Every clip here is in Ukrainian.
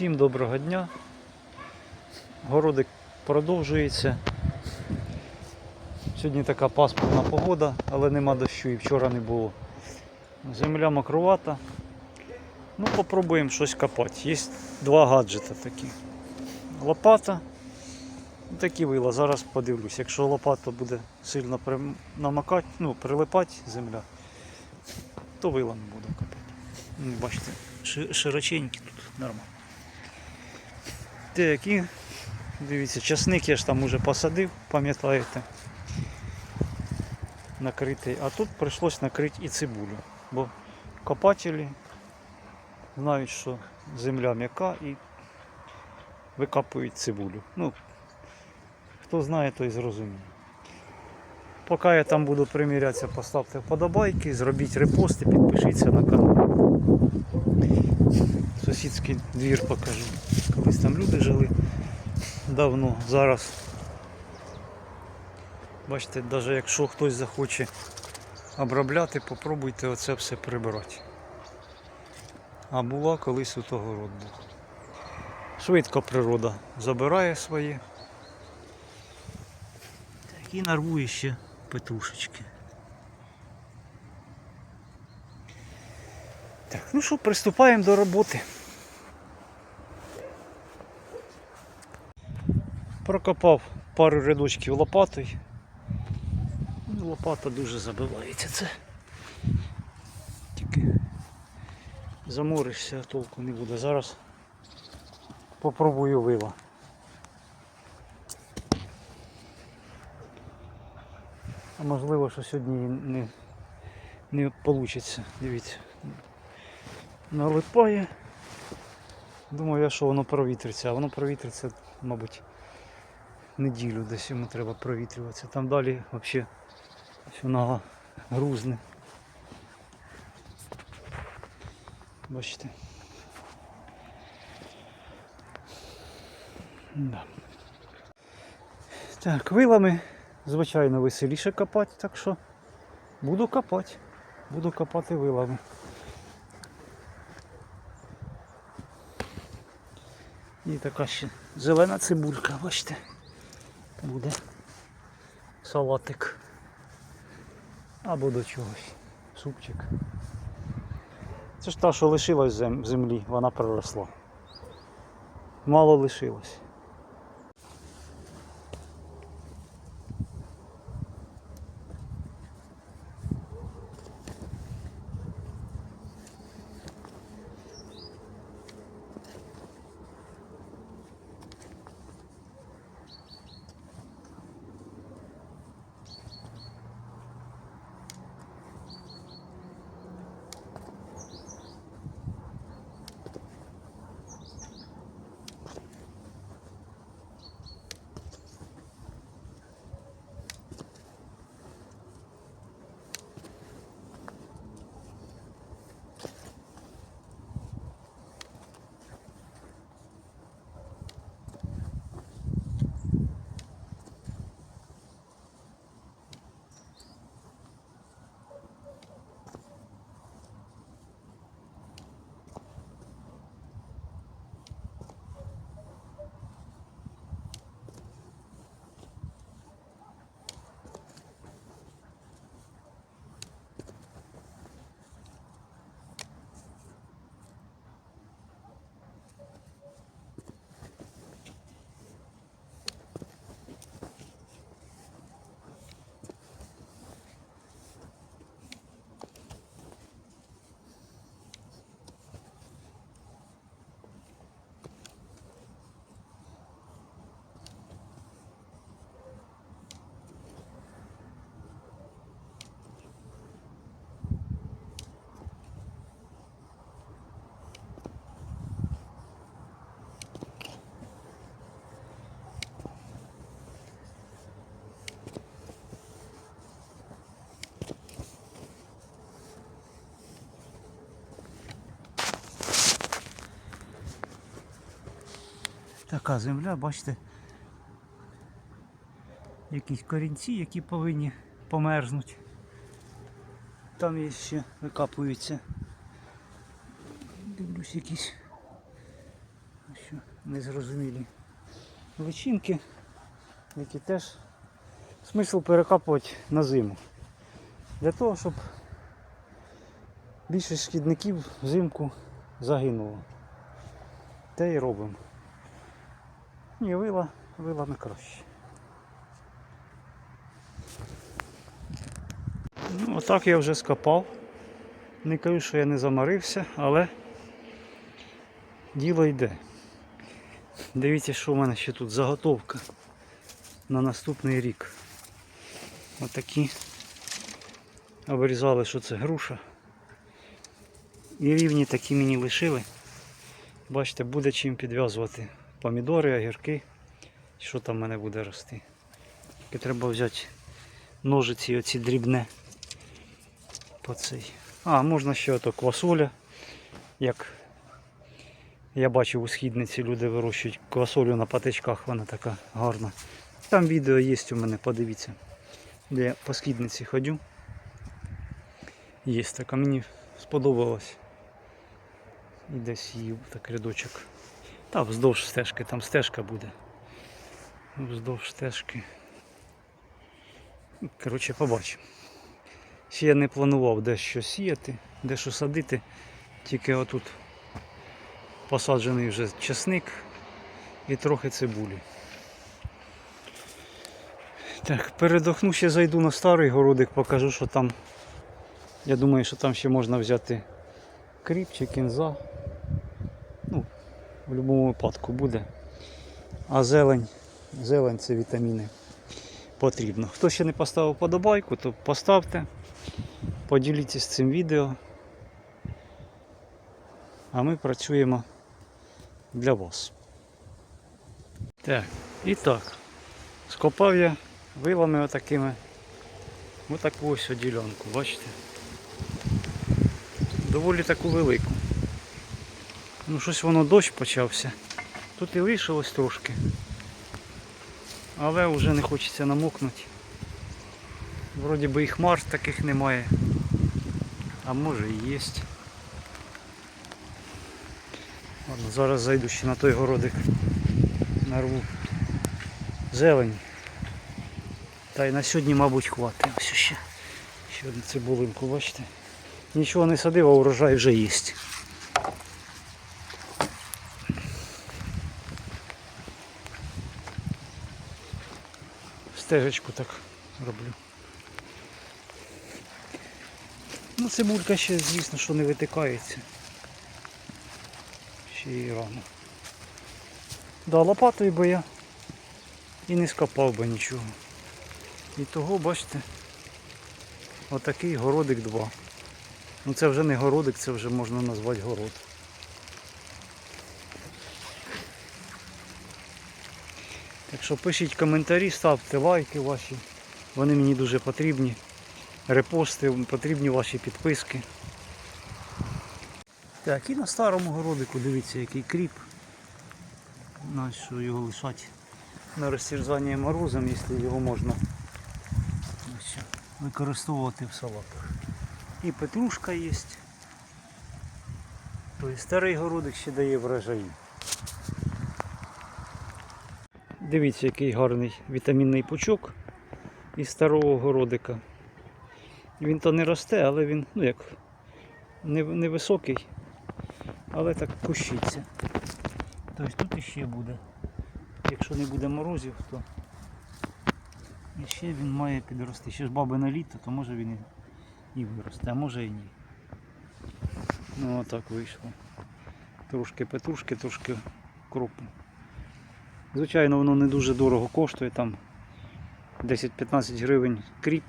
Всім доброго дня. Городик продовжується. Сьогодні така пасмурна погода, але нема дощу і вчора не було. Земля мокрувата. Ну, попробуємо щось копати. Є два гаджета такі. Лопата. і Такі вила. Зараз подивлюсь. Якщо лопата буде сильно намокати, ну, прилипати земля, то вилами буду копати. Ну, Бачите, широченькі тут нормально. Так, і дивіться, часник я ж там уже посадив, пам'ятаєте. Накритий. А тут прийшлось накрити і цибулю. Бо копателі знають, що земля м'яка і викопують цибулю. Ну, хто знає, той зрозуміє. Поки я там буду примірятися, поставте вподобайки, зробіть репости, підпишіться на канал. Сусідський двір покажу. Колись там люди жили давно. Зараз. Бачите, навіть якщо хтось захоче обробляти, попробуйте оце все прибрати. А була колись у того город був. Швидко природа забирає своє. Так і нарвує ще петрушечки. Так, ну що, приступаємо до роботи. Прокопав пару рядочків лопатою. Ну, Лопата дуже забивається це. Тільки заморишся, толку не буде. Зараз попробую вила. А можливо, що сьогодні не, не вийде. Дивіться. Налипає. Думаю, я що воно провітриться, а воно провітриться, мабуть, неділю десь йому треба провітрюватися. Там далі взагалі нага грузне. Бачите. Да. Так, вилами, звичайно, веселіше копати, так що буду копати. Буду копати вилами. І така ще зелена цибулька, бачите, буде салатик. Або до чогось. Супчик. Це ж та, що лишилась в землі, вона проросла. Мало лишилось. Така земля, бачите, якісь корінці, які повинні померзнути. Там є ще викапуються. Дивлюсь якісь що незрозумілі личинки, які теж смисл перекапувати на зиму. Для того, щоб більшість шкідників взимку загинуло. Те і робимо. Ні, вила, вила не краще. Ну, отак я вже скопав. Не кажу, що я не замарився, але діло йде. Дивіться, що в мене ще тут заготовка на наступний рік. Отакі обрізали, що це груша. І рівні такі мені лишили. Бачите, буде чим підв'язувати помідори, огірки. Що там в мене буде рости. Тільки треба взяти ножиці оці дрібне. По цей. А, можна ще ото квасоля. Як я бачив у східниці люди вирощують квасолю на патичках, вона така гарна. Там відео є у мене, подивіться. Де я по східниці ходю. Є така, мені сподобалось. І десь її так рядочок. Та вздовж стежки, там стежка буде. Вздовж стежки. Коротше, побачимо. Ще я не планував де що сіяти, де що садити. Тільки отут посаджений вже чесник і трохи цибулі. Так, передохну ще зайду на старий городик, покажу, що там. Я думаю, що там ще можна взяти кріп чи кінза. В будь-якому випадку буде. А зелень, зелень це вітаміни потрібно. Хто ще не поставив подобайку, то поставте, поділіться цим відео. А ми працюємо для вас. Так, і так. Скопав я вилами отакими. Отаку ось ділянку, бачите? Доволі таку велику. Ну щось воно дощ почався. Тут і лишилось трошки. Але вже не хочеться намокнути. Вроді би і хмар таких немає. А може і є. Ладно, зараз зайду ще на той городик. Нарву зелень. Та й на сьогодні, мабуть, хватить. Ось ще. Ще одну цибулинку, бачите. Нічого не садив, а урожай вже є. Стежечку так роблю. Ну, цибулька ще, звісно, що не витикається. Ще і рано. Да, лопатою би я і не скопав би нічого. І того, бачите, отакий городик 2. Ну це вже не городик, це вже можна назвати город. Так що пишіть коментарі, ставте лайки ваші. Вони мені дуже потрібні. Репости, потрібні ваші підписки. Так, і на старому городику дивіться який кріп. Нащо його лишати на розсірзання морозом, якщо його можна використовувати в салатах. І петрушка є. Тобто старий городик ще дає врожаї. Дивіться, який гарний вітамінний пучок із старого городика. Він то не росте, але він, ну як, не- невисокий, але так кущиться. Тобто тут іще буде. Якщо не буде морозів, то іще він має підрости. Ще ж бабине літо, то може він і виросте, а може і ні. Ну отак вийшло. Трошки петрушки, трошки кропу. Звичайно, воно не дуже дорого коштує, там 10-15 гривень кріп,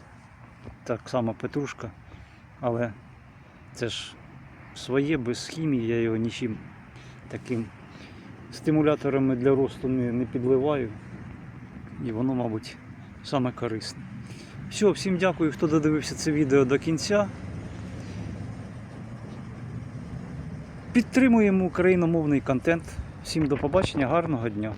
так само петрушка, але це ж своє, без хімії, я його нічим таким стимуляторами для росту не, не підливаю. І воно, мабуть, саме корисне. Все, всім дякую, хто додивився це відео до кінця. Підтримуємо україномовний контент. Всім до побачення, гарного дня!